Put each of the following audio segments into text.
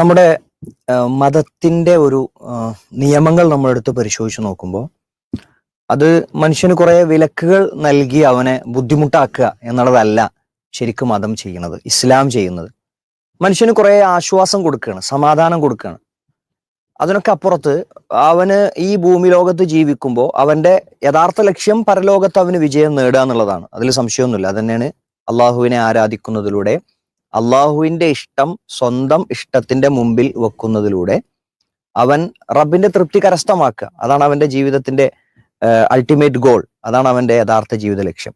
നമ്മുടെ മതത്തിന്റെ ഒരു നിയമങ്ങൾ നമ്മളെടുത്ത് പരിശോധിച്ച് നോക്കുമ്പോൾ അത് മനുഷ്യന് കുറെ വിലക്കുകൾ നൽകി അവനെ ബുദ്ധിമുട്ടാക്കുക എന്നുള്ളതല്ല ശരിക്കും മതം ചെയ്യുന്നത് ഇസ്ലാം ചെയ്യുന്നത്. മനുഷ്യന് കുറെ ആശ്വാസം കൊടുക്കുകയാണ് സമാധാനം കൊടുക്കുകയാണ്. അതിനൊക്കെ അപ്പുറത്ത് അവന് ഈ ഭൂമി ലോകത്ത് ജീവിക്കുമ്പോൾ അവന്റെ യഥാർത്ഥ ലക്ഷ്യം പരലോകത്ത് അവന് വിജയം നേടുക എന്നുള്ളതാണ്. അതിൽ സംശയമൊന്നുമില്ല. അത് തന്നെയാണ് അള്ളാഹുവിനെ ആരാധിക്കുന്നതിലൂടെ അള്ളാഹുവിന്റെ ഇഷ്ടം സ്വന്തം ഇഷ്ടത്തിന്റെ മുമ്പിൽ വെക്കുന്നതിലൂടെ അവൻ റബ്ബിന്റെ തൃപ്തി കരസ്ഥമാക്കുക. അതാണ് അവന്റെ ജീവിതത്തിന്റെ അൾട്ടിമേറ്റ് ഗോൾ അതാണ് അവന്റെ യഥാർത്ഥ ജീവിത ലക്ഷ്യം.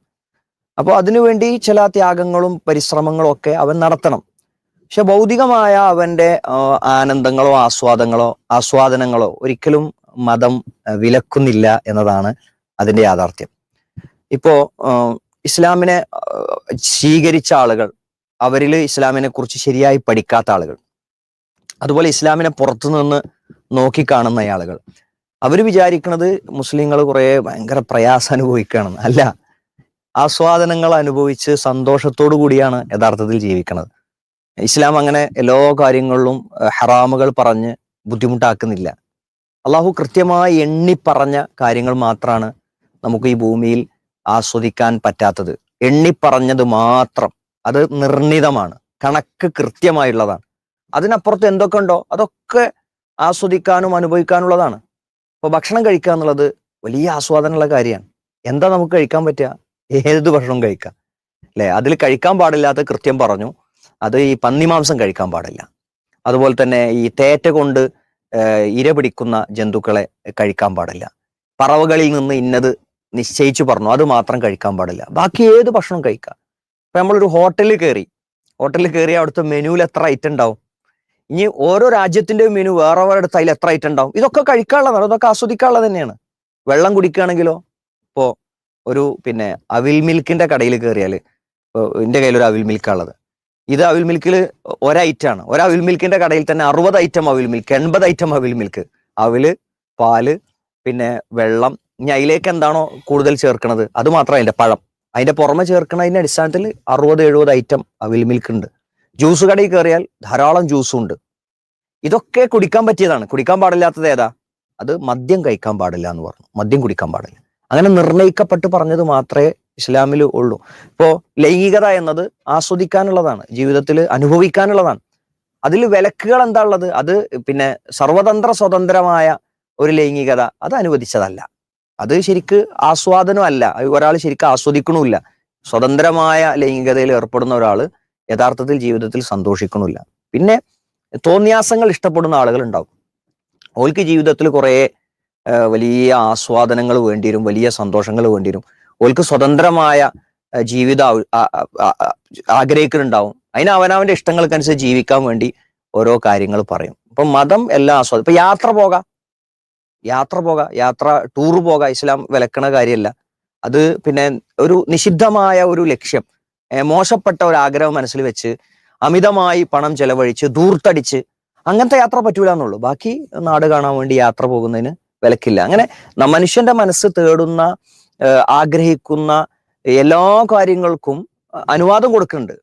അപ്പോൾ അതിനുവേണ്ടി ചില ത്യാഗങ്ങളും പരിശ്രമങ്ങളും ഒക്കെ അവൻ നടത്തണം. പക്ഷെ ഭൗതികമായ അവന്റെ ആനന്ദങ്ങളോ ആസ്വാദങ്ങളോ ആസ്വാദനങ്ങളോ ഒരിക്കലും മതം വിലക്കുന്നില്ല എന്നതാണ് അതിന്റെ യാഥാർത്ഥ്യം. ഇപ്പോ ഇസ്ലാമിനെ സ്വീകരിച്ച ആളുകൾ അവരിൽ ഇസ്ലാമിനെ കുറിച്ച് ശരിയായി പഠിക്കാത്ത ആളുകൾ. അതുപോലെ ഇസ്ലാമിനെ പുറത്തു നിന്ന് നോക്കിക്കാണുന്ന ആളുകൾ. അവർ വിചാരിക്കുന്നത് മുസ്ലിങ്ങൾ കുറെ ഭയങ്കര പ്രയാസം അനുഭവിക്കുകയാണെന്ന് അല്ല ആസ്വാദനങ്ങൾ അനുഭവിച്ച് സന്തോഷത്തോടു കൂടിയാണ് യഥാർത്ഥത്തിൽ ജീവിക്കുന്നത് ഇസ്ലാം അങ്ങനെ എല്ലാ കാര്യങ്ങളിലും ഹറാമുകൾ പറഞ്ഞ് ബുദ്ധിമുട്ടാക്കുന്നില്ല. അള്ളാഹു കൃത്യമായി എണ്ണി പറഞ്ഞ കാര്യങ്ങൾ മാത്രമാണ് നമുക്ക് ഈ ഭൂമിയിൽ ആസ്വദിക്കാൻ പറ്റാത്തത്. എണ്ണി പറഞ്ഞത് മാത്രം. അത് നിർണിതമാണ്. കണക്ക് കൃത്യമായുള്ളതാണ്. അതിനപ്പുറത്ത് എന്തൊക്കെ ഉണ്ടോ അതൊക്കെ ആസ്വദിക്കാനും അനുഭവിക്കാനുള്ളതാണ്. അപ്പോൾ ഭക്ഷണം കഴിക്കുക എന്നുള്ളത് വലിയ ആസ്വാദനമുള്ള കാര്യമാണ്. എന്താ നമുക്ക് കഴിക്കാൻ പറ്റുക? ഏത് ഭക്ഷണവും കഴിക്കാം. അല്ലെ? അതിൽ കഴിക്കാൻ പാടില്ലാത്ത കൃത്യം പറഞ്ഞു. അത് ഈ പന്നിമാംസം കഴിക്കാൻ പാടില്ല. അതുപോലെ തന്നെ ഈ തേറ്റ കൊണ്ട് ഇര പിടിക്കുന്ന ജന്തുക്കളെ കഴിക്കാൻ പാടില്ല. പറവകളിൽ നിന്ന് ഇന്നത് നിശ്ചയിച്ചു പറഞ്ഞു. അത് മാത്രം കഴിക്കാൻ പാടില്ല. ബാക്കി ഏത് ഭക്ഷണം കഴിക്കാം. ഇപ്പൊ നമ്മളൊരു ഹോട്ടലിൽ കയറി ഹോട്ടലിൽ കയറി അവിടുത്തെ മെനുവിൽ എത്ര ഐറ്റം ഉണ്ടാവും? ഇനി ഓരോ രാജ്യത്തിന്റെ മെനു വേറെ അടുത്ത് അതിൽ എത്ര ഐറ്റം ഉണ്ടാവും? ഇതൊക്കെ കഴിക്കാനുള്ളതാണ്. ഇതൊക്കെ ആസ്വദിക്കാനുള്ളത് തന്നെയാണ്. വെള്ളം കുടിക്കുകയാണെങ്കിലോ? ഇപ്പോ ഒരു പിന്നെ അവിൽ മിൽക്കിന്റെ കടയിൽ കയറിയാൽ ഇപ്പോൾ എന്റെ കയ്യിൽ ഒരു അവിൽ മിൽക്കാണുള്ളത്. ഇത് അവിൽ മിൽക്കിൽ ഒരൈറ്റാണ് ഒരു മിൽക്കിന്റെ കടയിൽ തന്നെ അറുപത് ഐറ്റം അവിൽ മിൽക്ക് എൺപത് ഐറ്റം അവിൽ മിൽക്ക്. അവിൽ പാൽ പിന്നെ വെള്ളം. ഇനി അതിലേക്ക് എന്താണോ കൂടുതൽ ചേർക്കണത്? അത് മാത്രമല്ല പഴം. അതിന്റെ പുറമെ ചേർക്കുന്നതിന്റെ അടിസ്ഥാനത്തിൽ അറുപത് എഴുപത് ഐറ്റം അവിൽ മിൽക്ക് ഉണ്ട് ജ്യൂസ് കടയിൽ കയറിയാൽ ധാരാളം ജ്യൂസും ഉണ്ട്. ഇതൊക്കെ കുടിക്കാൻ പറ്റിയതാണ്. കുടിക്കാൻ പാടില്ലാത്തത് ഏതാ? അത് മദ്യം കഴിക്കാൻ പാടില്ല എന്ന് പറഞ്ഞു. മദ്യം കുടിക്കാൻ പാടില്ല. അങ്ങനെ നിർണയിക്കപ്പെട്ട് പറഞ്ഞത് മാത്രമേ ഇസ്ലാമിൽ ഉള്ളൂ. ഇപ്പോ ലൈംഗികത എന്നത് ആസ്വദിക്കാനുള്ളതാണ്. ജീവിതത്തിൽ അനുഭവിക്കാനുള്ളതാണ്. അതിൽ വിലക്കുകൾ എന്താ ഉള്ളത്? അത് പിന്നെ സർവതന്ത്ര സ്വതന്ത്രമായ ഒരു ലൈംഗികത അത് അനുവദിച്ചതല്ല. അത് ശരിക്ക് ആസ്വാദനമല്ല. ഒരാൾ ശരിക്ക് ആസ്വദിക്കണമില്ല. സ്വതന്ത്രമായ ലൈംഗികതയിൽ ഏർപ്പെടുന്ന ഒരാൾ യഥാർത്ഥത്തിൽ ജീവിതത്തിൽ സന്തോഷിക്കണമില്ല. പിന്നെ തോന്നിയാസങ്ങൾ ഇഷ്ടപ്പെടുന്ന ആളുകൾ ഉണ്ടാവും. ഓൾക്ക് ജീവിതത്തിൽ കുറേ വലിയ ആസ്വാദനങ്ങൾ വേണ്ടിവരും വലിയ സന്തോഷങ്ങൾ വേണ്ടിവരും. ഓൾക്ക് സ്വതന്ത്രമായ ജീവിത ആഗ്രഹിക്കുന്നുണ്ടാവും അതിന് അവനവന്റെ ഇഷ്ടങ്ങൾക്കനുസരിച്ച് ജീവിക്കാൻ വേണ്ടി ഓരോ കാര്യങ്ങൾ പറയും. ഇപ്പൊ മതം എല്ലാ ആസ്വാദം ഇപ്പൊ യാത്ര പോകാം. യാത്ര പോകാം. യാത്ര ടൂർ പോകാം. ഇസ്ലാം വിലക്കണ കാര്യമല്ല. അത് പിന്നെ ഒരു നിഷിദ്ധമായ ഒരു ലക്ഷ്യം. മോശപ്പെട്ട ഒരു ആഗ്രഹം മനസ്സിൽ വെച്ച് അമിതമായി പണം ചെലവഴിച്ച് ദൂർത്തടിച്ച് അങ്ങനത്തെ യാത്ര പറ്റൂല എന്നുള്ളൂ. ബാക്കി നാട് കാണാൻ വേണ്ടി യാത്ര പോകുന്നതിന് വിലക്കില്ല. അങ്ങനെ മനുഷ്യന്റെ മനസ്സ് തേടുന്ന ആഗ്രഹിക്കുന്ന എല്ലാ കാര്യങ്ങൾക്കും അനുവാദം കൊടുക്കുന്നുണ്ട്.